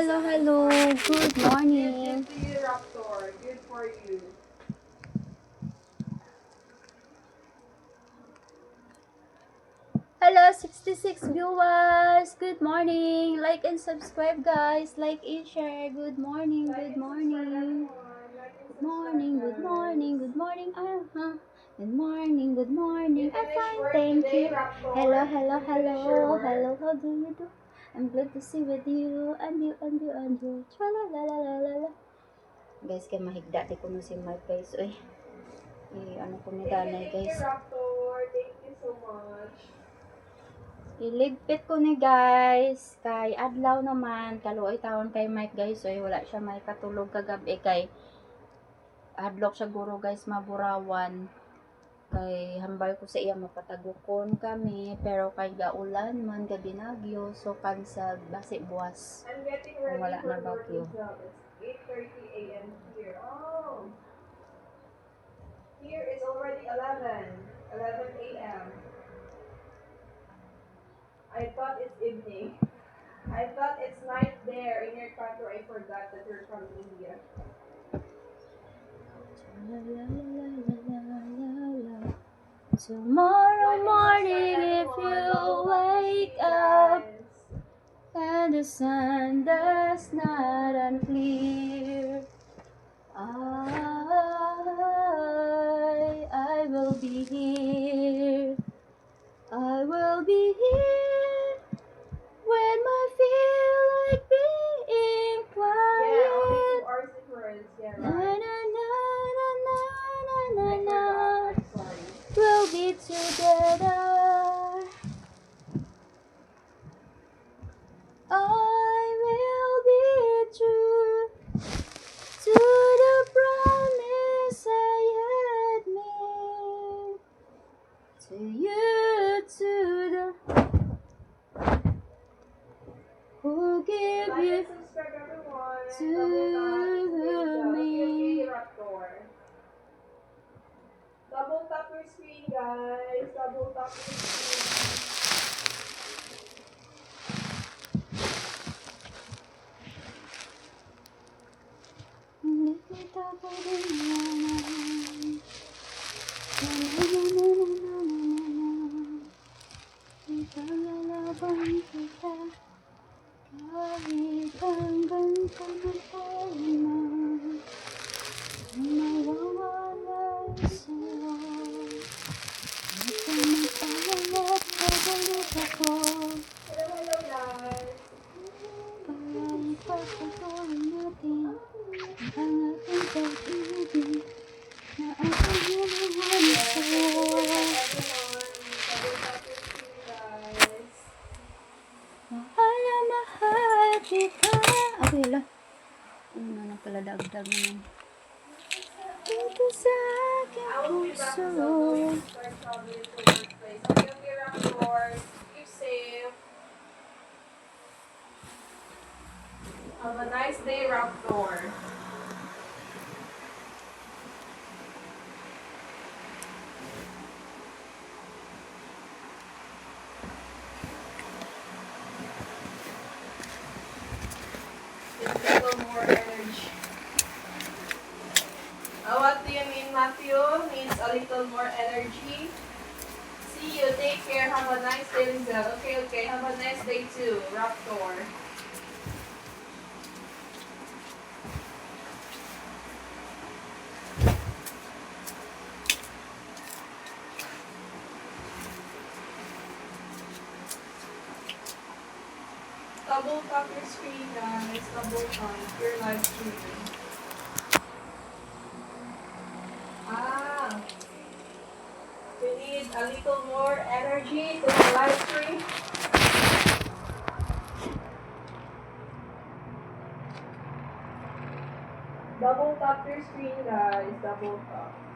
hello, hello. Good morning. Hello, 66 viewers. Good morning. Like and subscribe, guys. Like and share. Good morning, good morning. Good morning, good morning, good morning. Uh-huh. Good morning, good morning. I'm fine, thank you. Hello, hello, hello. Hello, how do you do? I'm glad to see with you. And you, and you, and you. Tra-la-la-la-la-la. Guys, kaya mahigda di ko na si my face. Uy. Eh, ano ko ni danay, guys. Thank you so much. Iligpit ko ni guys. Kay adlaw naman. Kaluoy taon kay Mike guys. Oy, wala siya may katulog kagabi kay adlock siya guro guys maburawan. Kay hambal ko sa iya mapatagukon kami. Pero kay gaulan man gabi nagyo. So cancel basi buwas. Ready Wala na bagyo. work job. It's 8.30 a.m. here. Oh! Here is already 11. 11 a.m. I thought it's evening. I thought it's night there in your country. I forgot that you're from India. La, la, la, la, la, la, la. Tomorrow morning if you wake up and the sun does not unclear, I, about pagpatuloy natin ang ating pag-ibig na ating ginawan sa Mahal na mahal kita Okay lang Una na pala dagdag naman Dito sa aking puso Raptor. A little more energy. What do you mean, Matthew? A little more energy. See you. Take care. Have a nice day. Okay, okay. Have a nice day too, Raptor. Double tap your screen, guys. Double tap. Your live streaming. Ah. We need a little more energy to the live stream. Double tap your screen, guys. Double tap.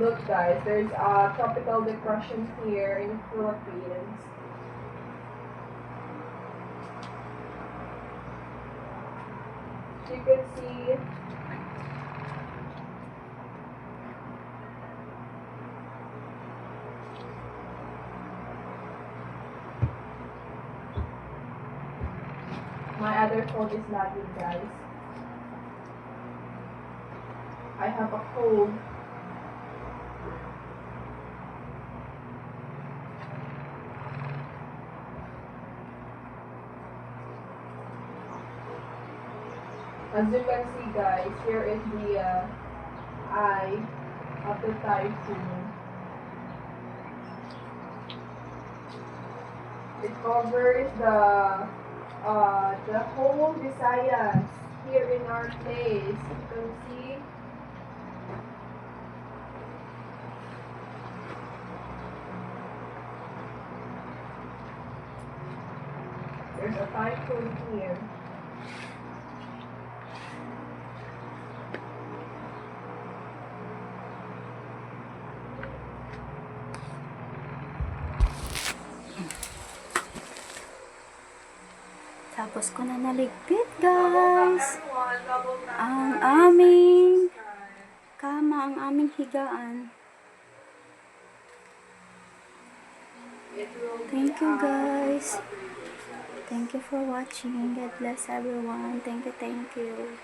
Look guys, there's uh, tropical depression here in the Philippines. You can see my other phone is lagging guys. I have a cold. As you can see, guys, here is the uh, eye of the typhoon. It covers the uh, the whole Visayas here in our place. You can see. There's a typhoon here. Tapos ko na naligpit, guys. Ang aming kama, ang aming higaan. Thank you, guys. Thank you for watching. God bless everyone. Thank you, thank you.